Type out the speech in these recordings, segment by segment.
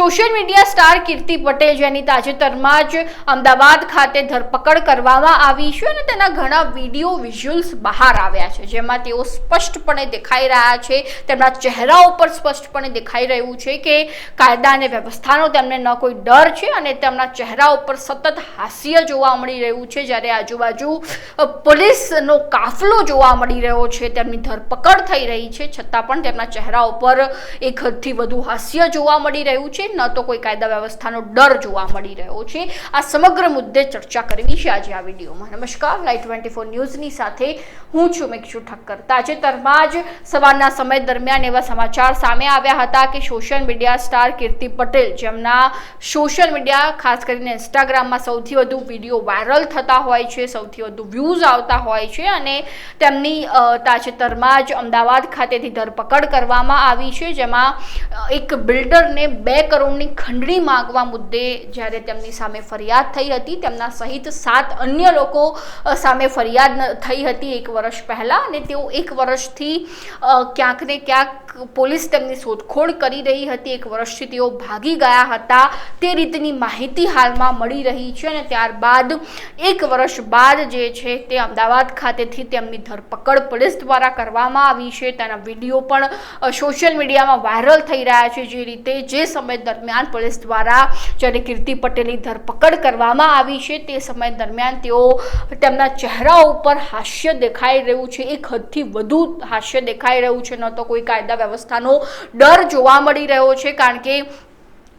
Social media star Kirti Patel જેની તાજેતરમાં જ અમદાવાદ ખાતે ધરપકડ કરવામાં આવી છે અને તેના ઘણા વીડિયો વિઝ્યુઅલ્સ બહાર આવ્યા છે, જેમાં તેઓ સ્પષ્ટપણે દેખાઈ રહ્યા છે. તેમના ચહેરા ઉપર સ્પષ્ટપણે દેખાઈ રહ્યું છે કે કાયદા અને વ્યવસ્થાનો તેમને ન કોઈ ડર છે અને તેમના ચહેરા ઉપર સતત હાસ્ય જોવા મળી રહ્યું છે. જ્યારે આજુબાજુ પોલીસનો કાફલો જોવા મળી રહ્યો છે. તેમની ધરપકડ થઈ રહી છે. છતાં પણ તેમના ચહેરા ઉપર એક હદથી વધુ હાસ્ય જોવા મળી રહ્યું છે. ન તો કોઈ કાયદા વ્યવસ્થાનો ડર જોવા મળી રહ્યો છે. આ સમગ્ર મુદ્દે ચર્ચા કરવી છે આજે આ વિડીયોમાં. નમસ્કાર, લાઈવ ટ્વેન્ટી ફોર ન્યૂઝની સાથે હું છું મિક્ષુ ઠક્કર. તાજેતરમાં જ સવારના સમય દરમિયાન એવા સમાચાર સામે આવ્યા હતા કે social media star Kirti Patel, જેમના સોશિયલ મીડિયા, ખાસ કરીને ઇન્સ્ટાગ્રામમાં સૌથી વધુ વીડિયો વાયરલ થતા હોય છે, સૌથી વધુ વ્યૂઝ આવતા હોય છે અને તેમની તાજેતરમાં જ અમદાવાદ ખાતેથી ધરપકડ કરવામાં આવી છે, જેમાં એક બિલ્ડરને બે કરોડની ખંડણી માંગવા મુદ્દે જ્યારે તેમની સામે ફરિયાદ થઈ હતી, તેમના સહિત સાત અન્ય લોકો સામે ફરિયાદ થઈ હતી એક વર્ષ પહેલાં અને તેઓ એક વર્ષથી ક્યાંક ને ક્યાંક પોલીસ તેમની શોધખોળ કરી રહી હતી. એક વર્ષથી તેઓ ભાગી ગયા હતા. તે રીતની માહિતી હાલમાં મળી રહી છે અને ત્યારબાદ એક વર્ષ બાદ જે છે તે અમદાવાદ ખાતેથી તેમની ધરપકડ પોલીસ દ્વારા કરવામાં આવી છે. તેના વીડિયો પણ સોશિયલ મીડિયામાં વાયરલ થઈ રહ્યા છે. જે રીતે જે સમય દરમિયાન પોલીસ દ્વારા જ્યારે કીર્તિ પટેલની ધરપકડ કરવામાં આવી છે, તે સમય દરમિયાન તેઓ તેમના ચહેરા ઉપર હાસ્ય દેખાઈ રહ્યું છે. એક હદથી વધુ હાસ્ય દેખાઈ રહ્યું છે. ન તો કોઈ કાયદા વ્યવસ્થાનો ડર જોવા મળી રહ્યો છે, કારણ કે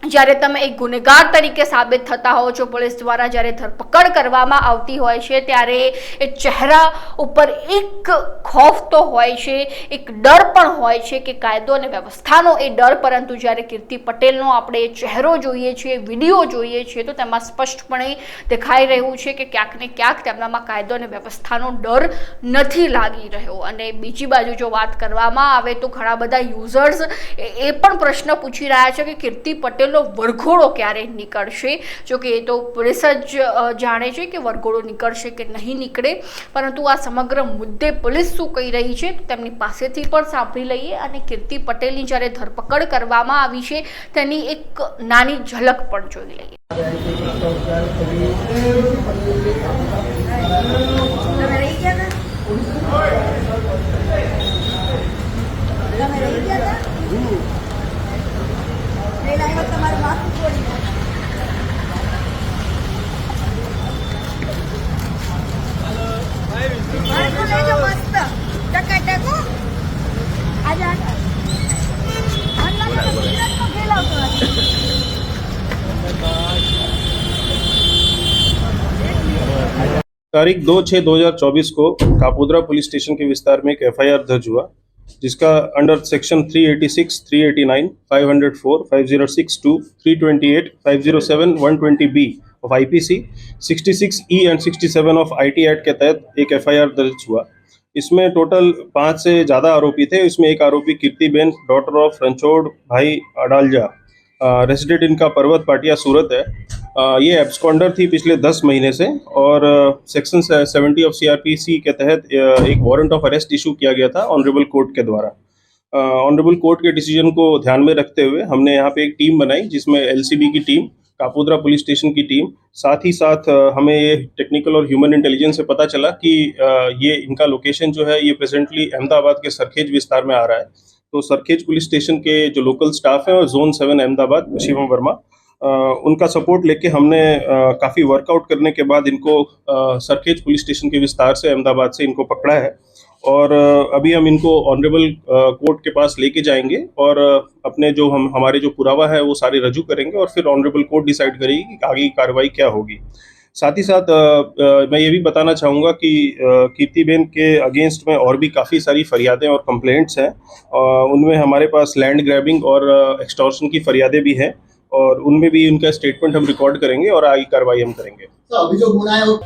જ્યારે તમે એક ગુનેગાર તરીકે સાબિત થતા હો છો, પોલીસ દ્વારા જ્યારે ધરપકડ કરવામાં આવતી હોય છે, ત્યારે એ ચહેરા ઉપર એક ખોફ તો હોય છે, એક ડર પણ હોય છે કે કાયદો અને વ્યવસ્થાનો એ ડર, પરંતુ જ્યારે કીર્તિ પટેલનો આપણે ચહેરો જોઈએ છીએ, વીડિયો જોઈએ છીએ, તો તેમાં સ્પષ્ટપણે દેખાઈ રહ્યું છે કે ક્યાંક ને ક્યાંક તેમનામાં કાયદો અને વ્યવસ્થાનો ડર નથી લાગી રહ્યો. અને બીજી બાજુ જો વાત કરવામાં આવે, તો ઘણા બધા યુઝર્સ એ પણ પ્રશ્ન પૂછી રહ્યા છે કે કીર્તિ પટેલનો વરઘોડો ક્યારે નીકળશે? જોકે એ તો પોલીસ જ જાણે છે કે વરઘોડો નીકળશે કે નહીં નીકળે. પરંતુ આ સમગ્ર મુદ્દે પોલીસ શું કહી રહી છે તેમની પાસેથી પણ સાંભળી લઈએ. અને કીર્તિ પટેલની જ્યારે ધરપકડ કરવામાં આવી છે, તેની એક નાની ઝલક પણ જોઈ લઈએ. તમે तारीख दो छः दो हज़ार चौबीस को कापोद्रा पुलिस स्टेशन के विस्तार में एक एफआईआर दर्ज हुआ। जिसका under section 386, 389, 504, 5062, 328, 507, 120 B of IPC 66 E and 67 of IT act के तहत एक एफआईआर दर्ज हुआ। इसमें टोटल पाँच से ज़्यादा आरोपी थे। इसमें एक आरोपी कीर्तिबेन डॉटर ऑफ़ रणछोड़ भाई अडालजा रेसिडेंट इनका पर्वत पाटिया सूरत है। ये एब्सकॉन्डर थी पिछले दस महीने से और सेक्शन सेवेंटी ऑफ़ सीआरपीसी के तहत एक वारंट ऑफ़ अरेस्ट इशू किया गया था ऑनरेबल कोर्ट के द्वारा। ऑनरेबल कोर्ट के डिसीज़न को ध्यान में रखते हुए हमने यहाँ पे एक टीम बनाई जिसमें एलसीबी की टीम कापोद्रा पुलिस स्टेशन की टीम साथ ही साथ हमें ये टेक्निकल और ह्यूमन इंटेलिजेंस से पता चला कि ये इनका लोकेशन जो है, ये प्रेजेंटली अहमदाबाद के सरखेज विस्तार में आ रहा है। तो सरखेज पुलिस स्टेशन के जो लोकल स्टाफ हैं, और जोन सेवन अहमदाबाद, शिवम वर्मा उनका सपोर्ट लेके हमने काफ़ी वर्कआउट करने के बाद इनको सरखेज पुलिस स्टेशन के विस्तार से अहमदाबाद से इनको पकड़ा है। और अभी हम इनको ऑनरेबल कोर्ट के पास लेके जाएँगे और अपने जो हम, हमारे जो पुरावा है वो सारे रजू करेंगे और फिर ऑनरेबल कोर्ट डिसाइड करेगी कि आगे की कार्रवाई क्या होगी। साथ ही साथ मैं ये भी बताना चाहूँगा कि कीर्तिबेन के अगेंस्ट में और भी काफ़ी सारी फरियादें और कंप्लेंट्स हैं। उनमें हमारे पास लैंड ग्रैबिंग और एक्सटॉर्शन की फरियादें भी हैं। और उनमें भी उनका स्टेटमेंट हम रिकॉर्ड करेंगे और आगे कार्रवाई हम करेंगे तो अभी जो गुना है वो